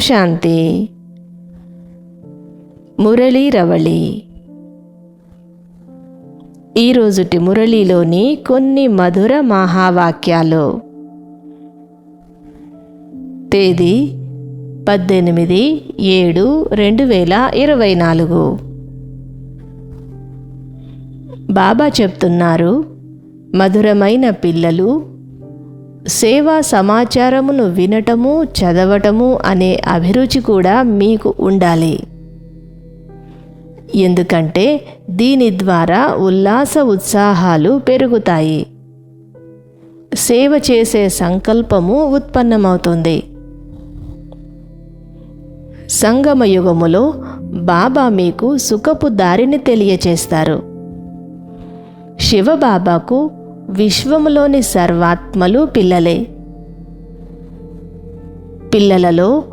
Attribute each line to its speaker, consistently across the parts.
Speaker 1: శాంతి. మురళీ రవళి. ఈరోజుటి మురళీలోని కొన్ని మధుర మహావాక్యాలు. తేదీ పద్దెనిమిది ఏడు రెండు వేల ఇరవై నాలుగు. బాబా చెప్తున్నారు మధురమైన పిల్లలు సేవా సమాచారమును వినటము చదవటము అనే అభిరుచి కూడా మీకు ఉండాలి. ఎందుకంటే దీని ద్వారా ఉల్లాస ఉత్సాహాలు పెరుగుతాయి. సేవ చేసే సంకల్పము ఉత్పన్నమవుతుంది. సంగమ యుగములో బాబా మీకు సుఖపు దారిని తెలియచేస్తారు. శివబాబాకు విశ్వములోని సర్వాత్మలు పిల్లలే. పిల్లలలో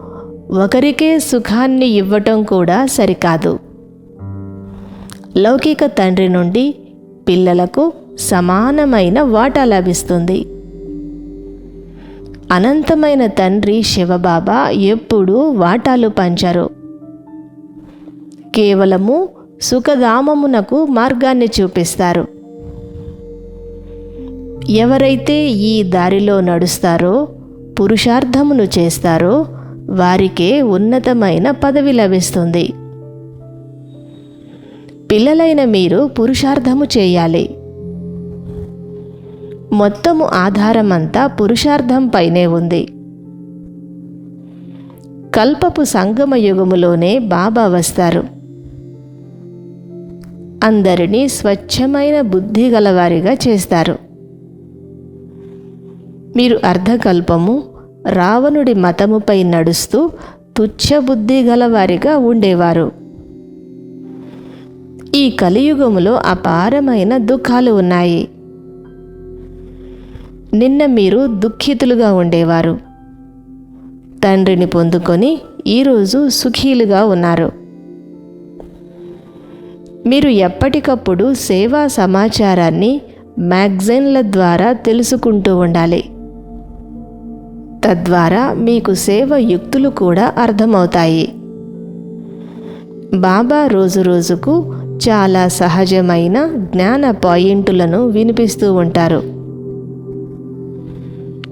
Speaker 1: ఒకరికే సుఖాన్ని ఇవ్వటం కూడా సరికాదు. లౌకిక తండ్రి నుండి పిల్లలకు సమానమైన వాటా లభిస్తుంది. అనంతమైన తండ్రి శివబాబా ఎప్పుడూ వాటాలు పంచరు. కేవలము సుఖధామమునకు మార్గాన్ని చూపిస్తారు. ఎవరైతే ఈ దారిలో నడుస్తారో పురుషార్థమును చేస్తారో వారికే ఉన్నతమైన పదవి లభిస్తుంది. పిల్లలైన మీరు పురుషార్థము చేయాలి. మొత్తము ఆధారమంతా పురుషార్థంపైనే ఉంది. కల్పపు సంగమ యుగములోనే బాబా వస్తారు. అందరినీ స్వచ్ఛమైన బుద్ధి గలవారిగా చేస్తారు. మీరు అర్ధకల్పము రావణుడి మతముపై నడుస్తూ తుచ్చబుద్ధి గలవారిగా ఉండేవారు. ఈ కలియుగములో అపారమైన దుఃఖాలు ఉన్నాయి. నిన్న మీరు దుఃఖితులుగా ఉండేవారు. తండ్రిని పొందుకొని ఈరోజు సుఖీలుగా ఉన్నారు. మీరు ఎప్పటికప్పుడు సేవా సమాచారాన్ని మ్యాగజైన్ల ద్వారా తెలుసుకుంటూ ఉండాలి. తద్వారా మీకు సేవ యుక్తులు కూడా అర్థమవుతాయి. బాబా రోజు రోజుకు చాలా సహజమైన జ్ఞాన పాయింటులను వినిపిస్తూ ఉంటారు.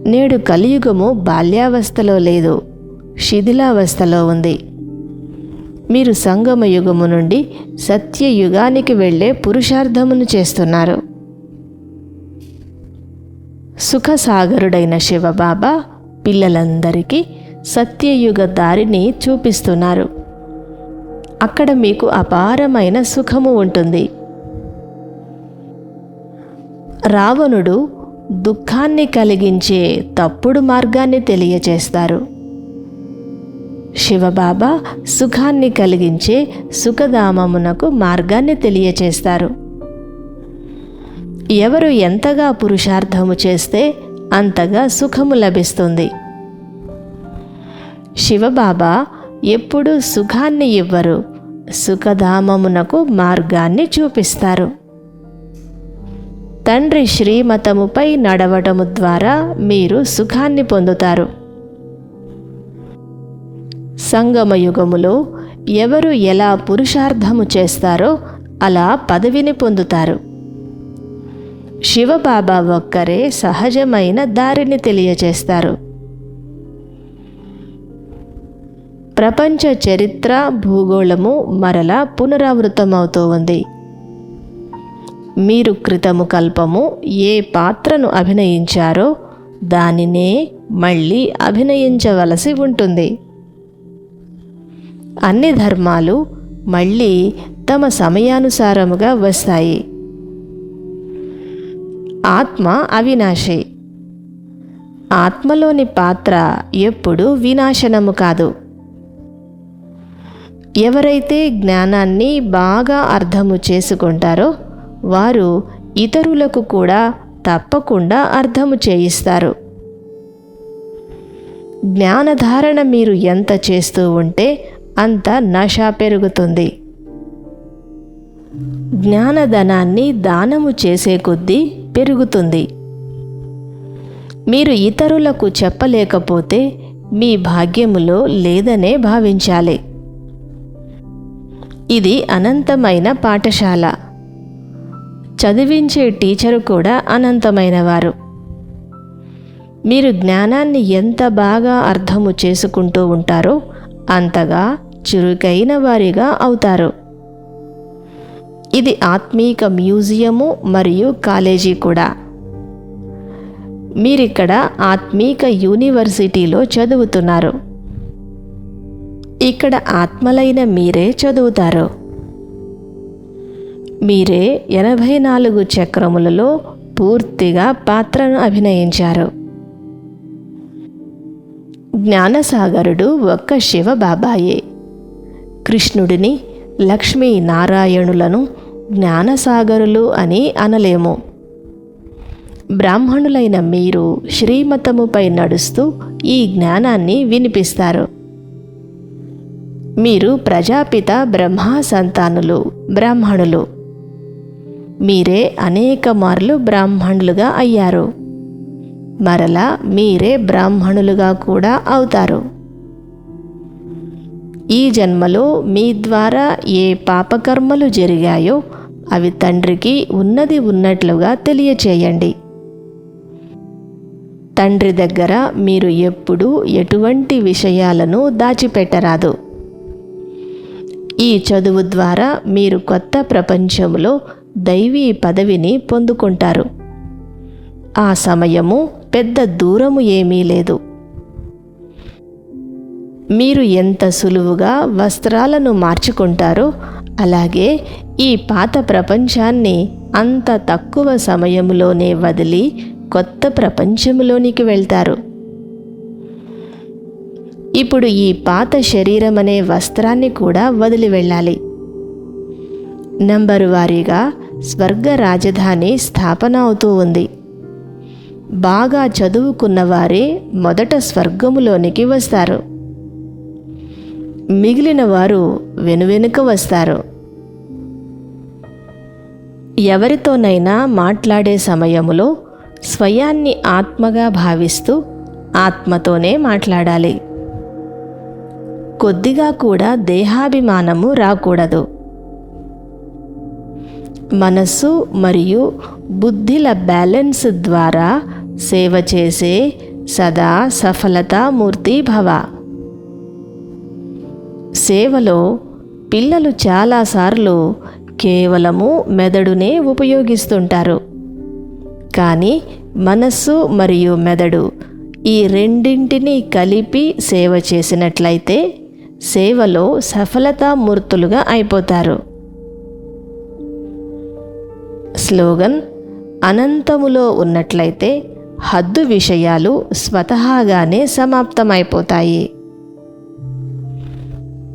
Speaker 1: నేడు కలియుగము బాల్యావస్థలో లేదు శిథిలావస్థలో ఉంది. మీరు సంగమ యుగము నుండి సత్యయుగానికి వెళ్ళే పురుషార్థమును చేస్తున్నారు. సుఖసాగరుడైన శివబాబా పిల్లలందరికీ సత్యయుగ దారిని చూపిస్తున్నారు. అక్కడ మీకు అపారమైన సుఖము ఉంటుంది. రావణుడు దుఃఖాన్ని కలిగించే తప్పుడు మార్గాన్ని తెలియచేస్తారు శివబాబా సుఖాన్ని కలిగించే సుఖధామమునకు మార్గాన్ని తెలియచేస్తారు ఎవరు ఎంతగా పురుషార్థము చేస్తే అంతగా సుఖము లభిస్తుంది. శివబాబా ఎప్పుడు సుఖాన్ని ఇవ్వరు. సుఖధామమునకు మార్గాన్ని చూపిస్తారు. తండ్రి శ్రీమతముపై నడవటము ద్వారా మీరు సుఖాన్ని పొందుతారు. సంగమయుగములో ఎవరు ఎలా పురుషార్థము చేస్తారో అలా పదవిని పొందుతారు. శివబాబా ఒక్కరే సహజమైన దారిని తెలియజేస్తారు. ప్రపంచ చరిత్ర భూగోళము మరలా పునరావృతమవుతూ ఉంది. మీరు క్రితము కల్పము ఏ పాత్రను అభినయించారో దానినే మళ్ళీ అభినయించవలసి ఉంటుంది. అన్ని ధర్మాలు మళ్ళీ తమ సమయానుసారముగా వస్తాయి. ఆత్మ అవినాశి. ఆత్మలోని పాత్ర ఎప్పుడు వినాశనము కాదు. ఎవరైతే జ్ఞానాన్ని బాగా అర్థము చేసుకుంటారో వారు ఇతరులకు కూడా తప్పకుండా అర్థము చేయిస్తారు. జ్ఞానధారణ మీరు ఎంత చేస్తూ ఉంటే అంత నష పెరుగుతుంది. జ్ఞానధనాన్ని దానము చేసే కొద్దీ పెరుగుతుంది. మీరు ఇతరులకు చెప్పలేకపోతే మీ భాగ్యములో లేదనే భావించాలి. ఇది అనంతమైన పాఠశాల. చదివించే టీచరు కూడా అనంతమైనవారు. మీరు జ్ఞానాన్ని ఎంత బాగా అర్థము చేసుకుంటూ ఉంటారో అంతగా చురుకైన వారిగా అవుతారు. ఇది ఆత్మీక మ్యూజియము మరియు కాలేజీ కూడా. మీరిక్కడ ఆత్మీక యూనివర్సిటీలో చదువుతున్నారు. ఇక్కడ ఆత్మలైన మీరే చదువుతారు. మీరే ఎనభై నాలుగు చక్రములలో పూర్తిగా పాత్రను అభినయించారు. జ్ఞానసాగరుడు ఒక్క శివ బాబాయే కృష్ణుడిని లక్ష్మీ నారాయణులను జ్ఞానసాగరులు అని అనలేము. బ్రాహ్మణులైన మీరు శ్రీమతముపై నడుస్తూ ఈ జ్ఞానాన్ని వినిపిస్తారు. మీరు ప్రజాపిత బ్రహ్మ సంతానులు బ్రాహ్మణులు. మీరే అనేక మార్లు బ్రాహ్మణులుగా అయ్యారు. మరలా మీరే బ్రాహ్మణులుగా కూడా అవుతారు. ఈ జన్మలో మీ ద్వారా ఏ పాపకర్మలు జరిగాయో అవి తండ్రికి ఉన్నది ఉన్నట్లుగా తెలియచేయండి. తండ్రి దగ్గర మీరు ఎప్పుడూ ఎటువంటి విషయాలను దాచిపెట్టరాదు. ఈ చదువు ద్వారా మీరు కొత్త ప్రపంచంలో దైవీ పదవిని పొందుకుంటారు. ఆ సమయము పెద్ద దూరము ఏమీ లేదు. మీరు ఎంత సులువుగా వస్త్రాలను మార్చుకుంటారో అలాగే ఈ పాత ప్రపంచాన్ని అంత తక్కువ సమయంలోనే వదిలి కొత్త ప్రపంచంలోనికి వెళ్తారు. ఇప్పుడు ఈ పాత శరీరం అనే వస్త్రాన్ని కూడా వదిలి వెళ్ళాలి. నంబరు వారీగా స్వర్గ రాజధాని స్థాపన అవుతూ ఉంది. బాగా చదువుకున్న వారే మొదట స్వర్గములోనికి వస్తారు. మిగిలిన వారు వెనువెనుక వస్తారు. ఎవరితోనైనా మాట్లాడే సమయములో స్వయాన్ని ఆత్మగా భావిస్తూ ఆత్మతోనే మాట్లాడాలి. కొద్దిగా కూడా దేహాభిమానము రాకూడదు. మనస్సు మరియు బుద్ధిల బ్యాలెన్స్ ద్వారా సేవ చేసే సదా సఫలతామూర్తి భవ. సేవలో పిల్లలు చాలాసార్లు కేవలము మెదడునే ఉపయోగిస్తుంటారు. కానీ మనస్సు మరియు మెదడు ఈ రెండింటినీ కలిపి సేవ చేసినట్లయితే సేవలో సఫలతామూర్తులుగా అయిపోతారు. స్లోగన్ అనంతములో ఉన్నట్లయితే హద్దు విషయాలు స్వతహాగానే సమాప్తమైపోతాయి.